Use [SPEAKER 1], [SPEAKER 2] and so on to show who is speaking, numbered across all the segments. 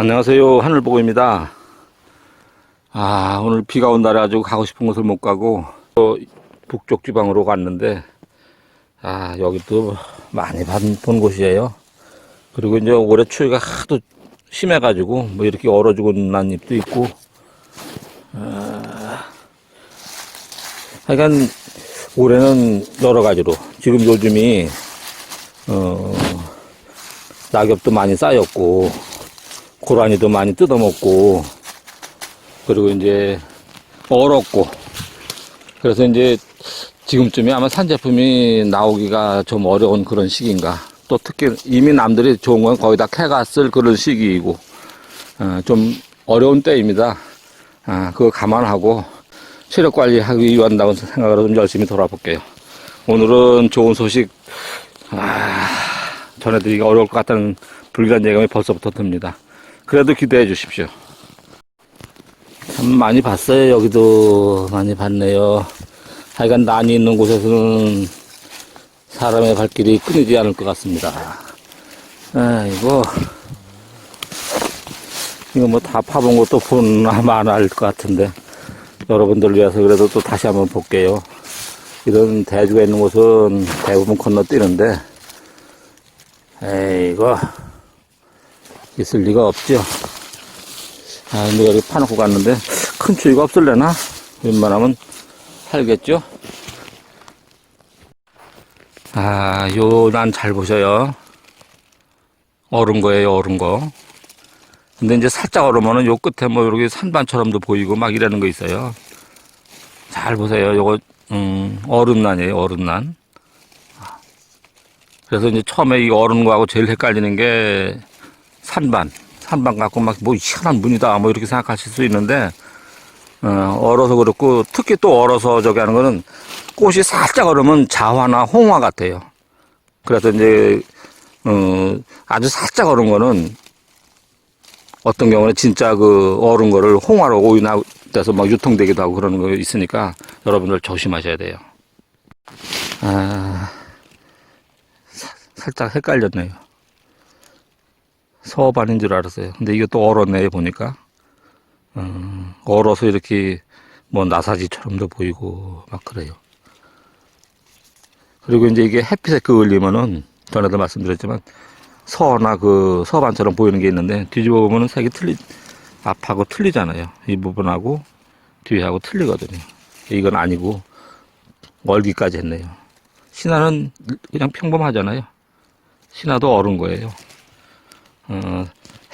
[SPEAKER 1] 안녕하세요. 하늘보고입니다. 아, 오늘 비가 온다래 가지고 가고 싶은 곳을 못 가고, 또 북쪽 지방으로 갔는데, 아, 여기도 많이 본, 본 곳이에요. 그리고 이제 올해 추위가 하도 심해 가지고, 뭐 이렇게 얼어 죽은 난 잎도 있고, 아, 하여간 올해는 여러 가지로, 지금 요즘이, 어, 낙엽도 많이 쌓였고, 고라니도 많이 뜯어먹고, 그리고 이제 얼었고, 그래서 이제 지금쯤이 아마 산제품이 나오기가 좀 어려운 그런 시기인가. 또 특히 이미 남들이 좋은 건 거의 다 캐갔을 그런 시기이고, 어, 좀 어려운 때입니다. 아, 그거 감안하고 체력 관리하기 위한다고 생각으로 좀 열심히 돌아볼게요. 오늘은 좋은 소식, 아, 전해드리기가 어려울 것 같다는 불길한 예감이 벌써부터 듭니다. 그래도 기대해 주십시오. 참 많이 봤어요. 여기도 많이 봤네요. 하여간 난이 있는 곳에서는 사람의 발길이 끊이지 않을 것 같습니다. 아이고, 이거 뭐 다 파본 것도 보나마 안할 것 같은데, 여러분들 위해서 그래도 또 다시 한번 볼게요. 이런 대주가 있는 곳은 대부분 건너뛰는데, 에이고, 있을 리가 없죠. 아, 근데 여기 파놓고 갔는데, 큰 추위가 없을래나? 웬만하면 살겠죠? 아, 요, 난 잘 보셔요. 얼은 거예요, 얼은 거. 근데 이제 살짝 얼으면은 요 끝에 뭐 이렇게 산반처럼도 보이고 막 이러는 거 있어요. 잘 보세요. 요거, 음, 얼음난이에요, 얼음난. 그래서 이제 처음에 이 얼은 거하고 제일 헷갈리는 게 산반. 산반 갖고 막 뭐 희한한 문이다 뭐 이렇게 생각하실 수 있는데, 어, 얼어서 그렇고, 특히 또 얼어서 저기 하는 거는 꽃이 살짝 얼으면 자화나 홍화 같아요. 그래서 이제, 어, 아주 살짝 얼은 거는 어떤 경우는 진짜 그 얼은 거를 홍화로 오인돼서 막 유통되기도 하고 그러는 거 있으니까 여러분들 조심하셔야 돼요. 아, 사- 살짝 헷갈렸네요. 서반인 줄 알았어요. 근데 이게 또 얼었네, 보니까. 음, 얼어서 이렇게 뭐 나사지처럼도 보이고 막 그래요. 그리고 이제 이게 햇빛에 그을리면은 전에도 말씀드렸지만 서나 그 서반처럼 보이는 게 있는데 뒤집어 보면은 색이 틀리 앞하고 틀리잖아요. 이 부분하고 뒤하고 틀리거든요. 이건 아니고 얼기까지 했네요. 신화는 그냥 평범하잖아요. 신화도 얼은 거예요. 어,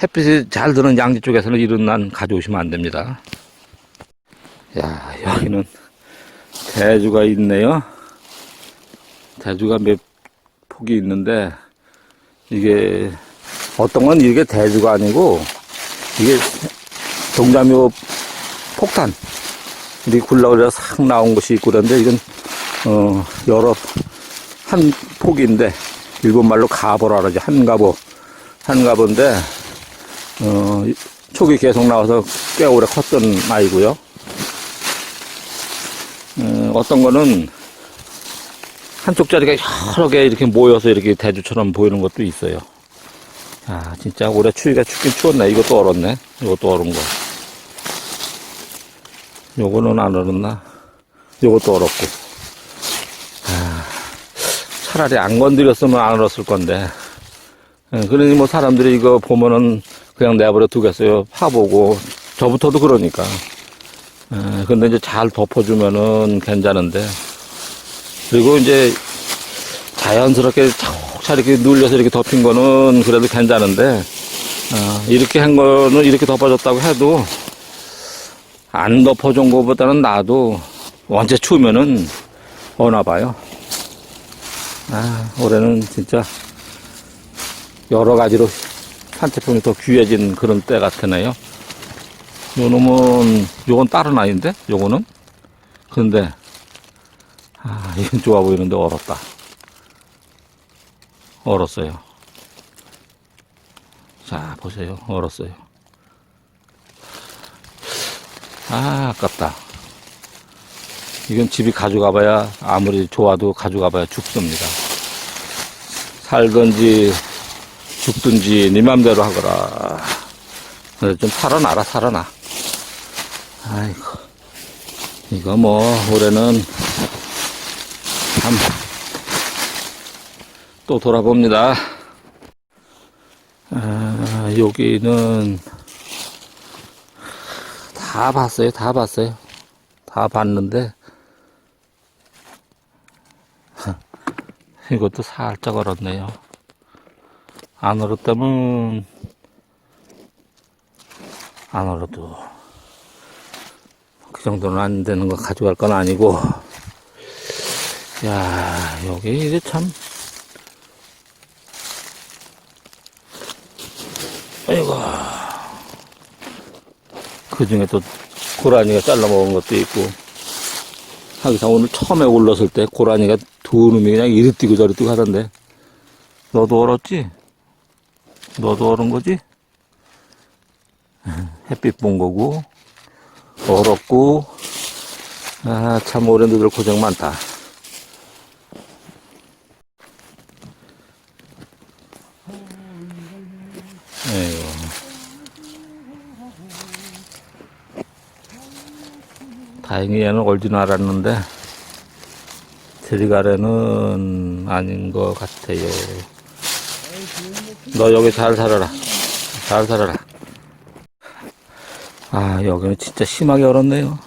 [SPEAKER 1] 햇빛이 잘 드는 양지 쪽에서는 이런 난 가져오시면 안 됩니다. 야, 여기는 대주가 있네요. 대주가 몇 폭이 있는데, 이게, 어떤 건 이게 대주가 아니고, 이게 동자묘 폭탄. 이렇게 굴러그려 싹 나온 것이 있고 그런데, 이건, 어, 여러, 한 폭인데, 일본말로 가보라 그러지, 한 가보. 한가보인데, 어, 촉이 계속 나와서 꽤 오래 컸던 아이고요. 어, 어떤 거는 한쪽 자리가 여러 개 이렇게 모여서 이렇게 대주처럼 보이는 것도 있어요. 아, 진짜 올해 추위가 춥긴 추웠네. 이것도 얼었네. 이것도 얼은 거. 요거는 안 얼었나? 요것도 얼었고. 아, 차라리 안 건드렸으면 안 얼었을 건데. 예, 그러니 뭐 사람들이 이거 보면은 그냥 내버려 두겠어요. 파보고. 저부터도 그러니까. 예, 근데 이제 잘 덮어주면은 괜찮은데. 그리고 이제 자연스럽게 차곡차곡 이렇게 눌려서 이렇게 덮인 거는 그래도 괜찮은데, 어, 이렇게 한 거는 이렇게 덮어줬다고 해도 안 덮어준 거보다는 나도 언제 추우면은 오나 봐요. 아, 올해는 진짜 여러 가지로 산채품이 더 귀해진 그런 때 같으네요. 요 놈은, 요건 다른 아이인데? 요거는? 근데, 아, 이건 좋아 보이는데 얼었다. 얼었어요. 자, 보세요. 얼었어요. 아, 아깝다. 이건 집이 가져가봐야, 아무리 좋아도 가져가봐야 죽습니다. 살든지, 죽든지, 네 맘대로 하거라. 좀 살아나라, 살아나. 아이고. 이거 뭐, 올해는 참, 또 돌아봅니다. 아, 여기는 다 봤어요, 다 봤어요. 다 봤는데, 이것도 살짝 얼었네요. 안 얼었다면, 안 얼어도, 그 정도는 안 되는 거 가져갈 건 아니고, 야, 여기 이게 참, 아이고, 그 중에 또 고라니가 잘라 먹은 것도 있고, 하기사 오늘 처음에 올랐을 때 고라니가 두 놈이 그냥 이리 뛰고 저리 뛰고 하던데, 너도 얼었지? 너도 얼은 거지? 햇빛 본 거고, 얼었고, 아, 참 오랜도들 고생 많다. 에이고. 다행히 얘는 얼지는 않았는데, 드리가래는 아닌 것 같아요. 너 여기 잘 살아라. 잘 살아라. 아, 여기는 진짜 심하게 얼었네요.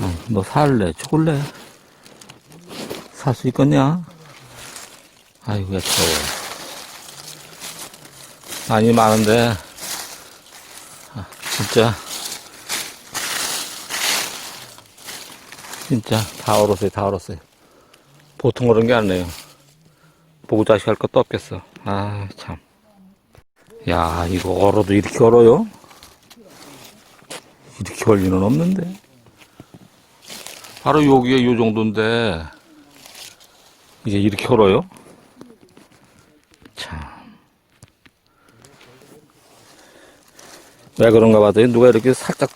[SPEAKER 1] 아, 너 살래? 죽을래? 살 수 있겠냐? 아이고, 야, 더워. 많이 많은데, 아, 진짜, 진짜, 다 얼었어요, 다 얼었어요. 보통 그런 게 아니에요. 보고 자식 할 것도 없겠어. 아, 참. 야, 이거 얼어도 이렇게 얼어요? 이렇게 얼 리는 없는데. 바로 여기에 요 정도인데, 이제 이렇게 얼어요? 참. 왜 그런가 봤더니 누가 이렇게 살짝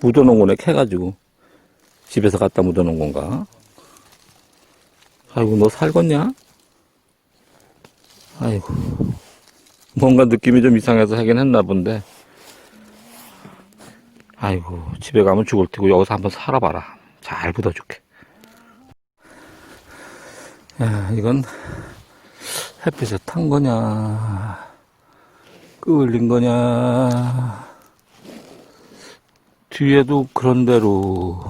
[SPEAKER 1] 묻어놓은 거네, 캐가지고. 집에서 갖다 묻어놓은 건가? 아이고, 너 살겄냐? 아이고. 뭔가 느낌이 좀 이상해서 하긴 했나 본데. 아이고, 집에 가면 죽을 테고 여기서 한번 살아봐라. 잘 묻어줄게. 야, 이건 햇빛에 탄 거냐, 끌린 거냐, 뒤에도 그런 대로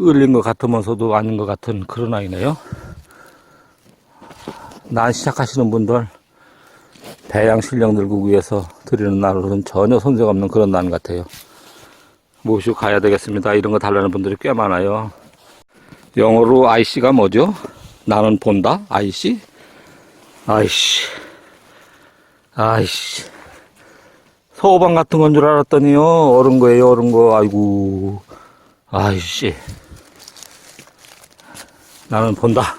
[SPEAKER 1] 끌린 것 같으면서도 아닌 것 같은 그런 아이네요. 난 시작하시는 분들 배양 실력 늘고 위해서 드리는 날로는 전혀 손색 없는 그런 난 같아요. 모시고 가야 되겠습니다. 이런 거 달라는 분들이 꽤 많아요. 영어로 IC가 뭐죠? 나는 본다? IC? 아이씨. 아이씨. 소방 같은 건 줄 알았더니요. 어른 거예요, 어른 거. 아이고. 아이씨. 나는 본다.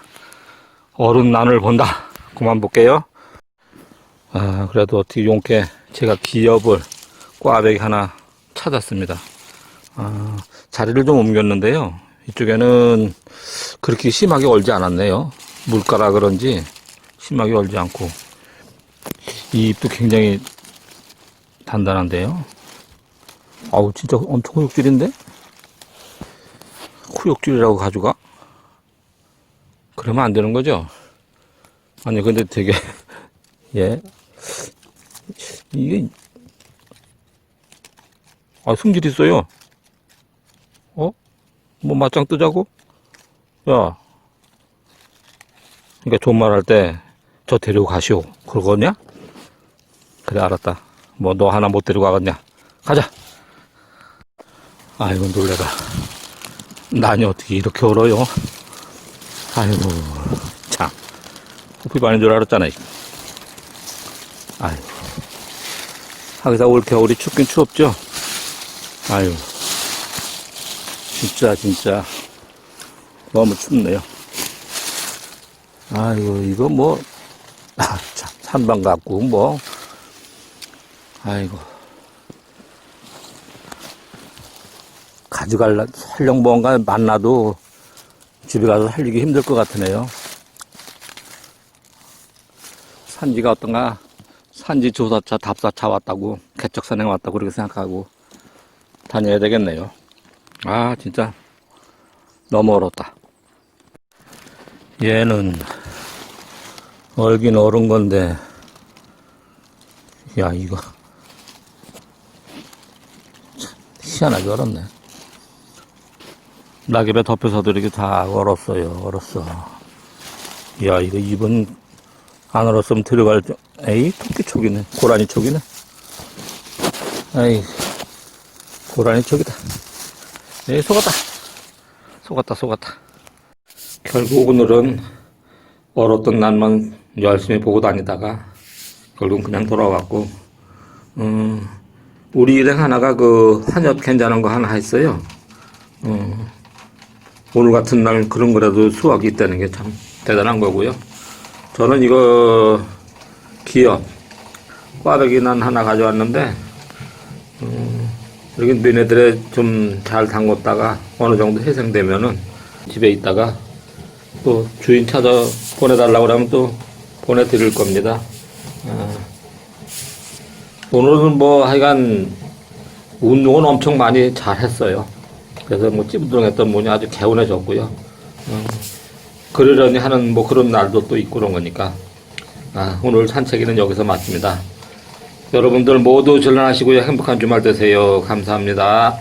[SPEAKER 1] 어른 난을 본다. 그만 볼게요. 아, 그래도 어떻게 용케 제가 기업을 꽈배기 하나 찾았습니다. 아, 자리를 좀 옮겼는데요. 이쪽에는 그렇게 심하게 얼지 않았네요. 물가라 그런지 심하게 얼지 않고 이 잎도 굉장히 단단한데요. 아우 진짜 엄청 호육질인데? 호육질이라고 가져가? 그러면 안 되는 거죠? 아니 근데 되게 예 이게 아 승질 있어요. 어? 뭐 맞짱 뜨자고? 야. 그러니까 좋은 말할 때 저 데리고 가시오. 그러거냐? 그래 알았다. 뭐 너 하나 못 데리고 가겠냐? 가자. 아이고 놀래라. 난이 어떻게 이렇게 얼어요? 아이고 참. 호피 반인 줄 알았잖아. 이. 아이고. 하기사 올 겨울이 춥긴 추웠죠? 아유. 진짜, 진짜. 너무 춥네요. 아이고, 이거 뭐, 아, 참, 산방 갖고, 뭐. 아이고. 가져갈라, 설령 뭔가 만나도 집에 가서 살리기 힘들 것 같으네요. 산지가 어떤가? 산지 조사차 답사차 왔다고 개척산행 왔다고 그렇게 생각하고 다녀야 되겠네요. 아 진짜 너무 얼었다. 얘는 얼긴 얼은 건데 야 이거. 참 희한하게 얼었네 낙엽에 덮여서도 이렇게 다 얼었어요. 얼었어. 야 이거 입은 안 얼었으면 들어갈 줄 에이 토끼 촉이네. 고라니 촉이네. 에이 고라니 촉이다. 에이 속았다. 속았다 속았다. 결국 오늘은 얼었던 날만 열심히 보고 다니다가 결국은 그냥 돌아왔고 음, 우리 일행 하나가 그 한엽 괜찮은 거 하나 했어요. 음, 오늘 같은 날 그런 거라도 수확이 있다는 게 참 대단한 거고요 저는 이거 기업 꽈배기 난 하나 가져왔는데 음, 이렇게 너네들에 좀 잘 담궜다가 어느 정도 회생되면은 집에 있다가 또 주인 찾아 보내달라고 그러면 또 보내드릴 겁니다. 아, 오늘은 뭐 하여간 운동은 엄청 많이 잘 했어요. 그래서 뭐 찌부둥했던 몸이 아주 개운해졌고요. 음, 그러려니 하는 뭐 그런 날도 또 있고 그런 거니까. 아, 오늘 산책이는 여기서 마칩니다. 여러분들 모두 전란하시고요. 행복한 주말 되세요. 감사합니다.